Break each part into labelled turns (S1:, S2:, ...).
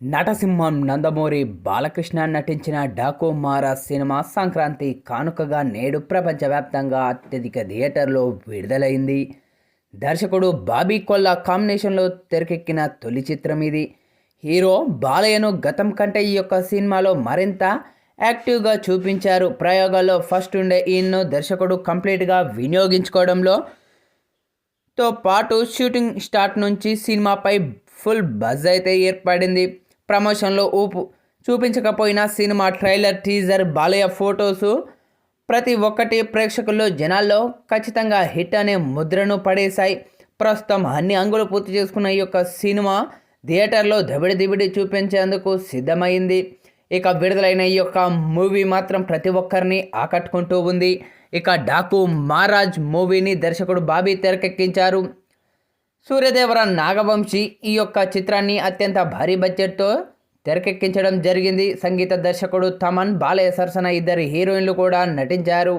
S1: నటసింహం నందమూరి బాలకృష్ణ నటించిన డాకో మారా సినిమా సంక్రాంతి కానుకగా నేడు ప్రపంచవ్యాప్తంగా అత్యధిక థియేటర్లో విడుదలైంది. దర్శకుడు బాబీ కొల్లా కాంబినేషన్లో తెరకెక్కిన తొలి చిత్రం ఇది. హీరో బాలయ్యను గతం కంటే ఈ యొక్క సినిమాలో మరింత యాక్టివ్గా చూపించారు. ప్రయోగాల్లో ఫస్ట్ ఉండే ఈయన్ను దర్శకుడు కంప్లీట్గా వినియోగించుకోవడంలో తో పాటు షూటింగ్ స్టార్ట్ నుంచి సినిమాపై ఫుల్ బజ్ అయితే ఏర్పడింది. ప్రమోషన్లో ఊపు చూపించకపోయినా cinema trailer teaser Balayya photos ప్రతి ఒక్కటి ప్రేక్షకుల్లో జనాల్లో ఖచ్చితంగా హిట్ అనే ముద్రను పడేశాయి. ప్రస్తుతం అన్ని అంగులు పూర్తి చేసుకున్న ఈ యొక్క సినిమా థియేటర్లో దబిడి దిబిడి చూపించేందుకు సిద్ధమైంది. ఇక విడుదలైన ఈ యొక్క మూవీ మాత్రం ప్రతి ఒక్కరిని ఆకట్టుకుంటూ ఉంది. ఇక డాకు మహారాజ్ మూవీని దర్శకుడు బాబీ తెరకెక్కించారు. సూర్యదేవర నాగవంశి ఈ యొక్క చిత్రాన్ని అత్యంత భారీ బడ్జెట్తో తెరకెక్కించడం జరిగింది. సంగీత దర్శకుడు తమన్ బాలయ్య సరసన ఇద్దరు హీరోయిన్లు కూడా నటించారు.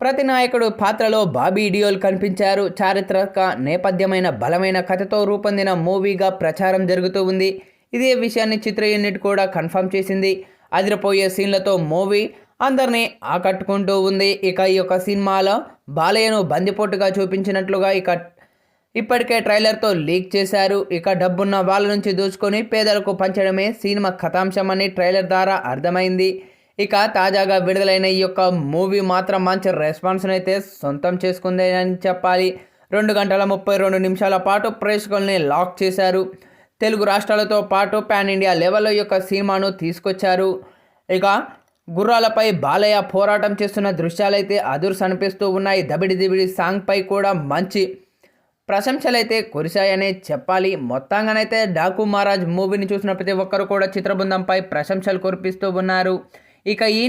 S1: ప్రతి నాయకుడు పాత్రలో బాబీ డియోల్ కనిపించారు. చారిత్రక నేపథ్యమైన బలమైన కథతో రూపొందిన మూవీగా ప్రచారం జరుగుతూ ఉంది. ఇదే విషయాన్ని చిత్ర యూనిట్ కూడా కన్ఫర్మ్ చేసింది. అదిరిపోయే సీన్లతో మూవీ అందరినీ ఆకట్టుకుంటూ ఉంది. ఇక ఈ యొక్క సినిమాలో బాలయ్యను బందిపోటుగా చూపించినట్లుగా ఇక ఇప్పటికే ట్రైలర్తో లీక్ చేశారు. ఇక డబ్బున్న వాళ్ళ నుంచి దోచుకొని పేదలకు పంచడమే సినిమా కథాంశమని ట్రైలర్ ద్వారా అర్థమైంది. ఇక తాజాగా విడుదలైన ఈ యొక్క మూవీ మాత్రం మంచి రెస్పాన్స్ని అయితే సొంతం చేసుకుంది అని చెప్పాలి. రెండు గంటల ముప్పై రెండు నిమిషాల పాటు ప్రేక్షకుల్ని లాక్ చేశారు. తెలుగు రాష్ట్రాలతో పాటు పాన్ ఇండియా లెవెల్లో యొక్క సినిమాను తీసుకొచ్చారు. ఇక గుర్రాలపై బాలయ్య పోరాటం చేస్తున్న దృశ్యాలైతే అదుర్స్ అనిపిస్తూ ఉన్నాయి. దబిడి దిబిడి సాంగ్పై కూడా మంచి ప్రశంసలైతే కురిశాయనే చెప్పాలి. మొత్తంగానైతే డాకు మహారాజ్ మూవీని చూసిన ప్రతి ఒక్కరు కూడా చిత్రబృందంపై ప్రశంసలు కురిపిస్తూ ఉన్నారు. ఇక ఈ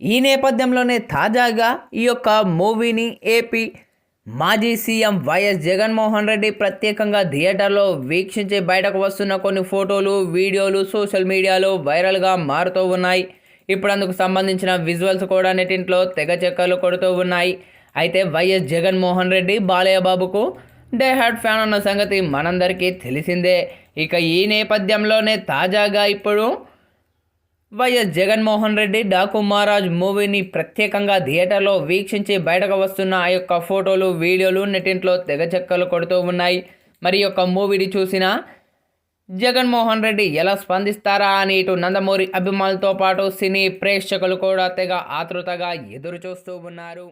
S1: ఈ నేపథ్యంలోనే తాజాగా ఈ యొక్క మూవీని ఏపీ మాజీ సీఎం వైఎస్ జగన్మోహన్ రెడ్డి ప్రత్యేకంగా థియేటర్లో వీక్షించి బయటకు వస్తున్న కొన్ని ఫోటోలు వీడియోలు సోషల్ మీడియాలో వైరల్గా మారుతూ ఉన్నాయి. ఇప్పుడు అందుకు సంబంధించిన విజువల్స్ కూడా నెటింట్లో తెగ చెక్కలు కొడుతూ ఉన్నాయి. అయితే వైఎస్ జగన్మోహన్ రెడ్డి బాలయ్య బాబుకు డే హార్ట్ ఫ్యాన్ అన్న సంగతి మనందరికీ తెలిసిందే. ఇక ఈ నేపథ్యంలోనే తాజాగా ఇప్పుడు వైఎస్ జగన్మోహన్ రెడ్డి డాకు మహారాజ్ మూవీని ప్రత్యేకంగా థియేటర్లో వీక్షించి బయటకు వస్తున్న ఆ యొక్క ఫోటోలు వీడియోలు నెటింట్లో తెగచెక్కలు కొడుతూ ఉన్నాయి. మరి యొక్క మూవీని చూసిన జగన్మోహన్ రెడ్డి ఎలా స్పందిస్తారా అని ఇటు నందమూరి అభిమానులతో పాటు సినీ ప్రేక్షకులు కూడా తెగ ఆతృతగా ఎదురు చూస్తూ ఉన్నారు.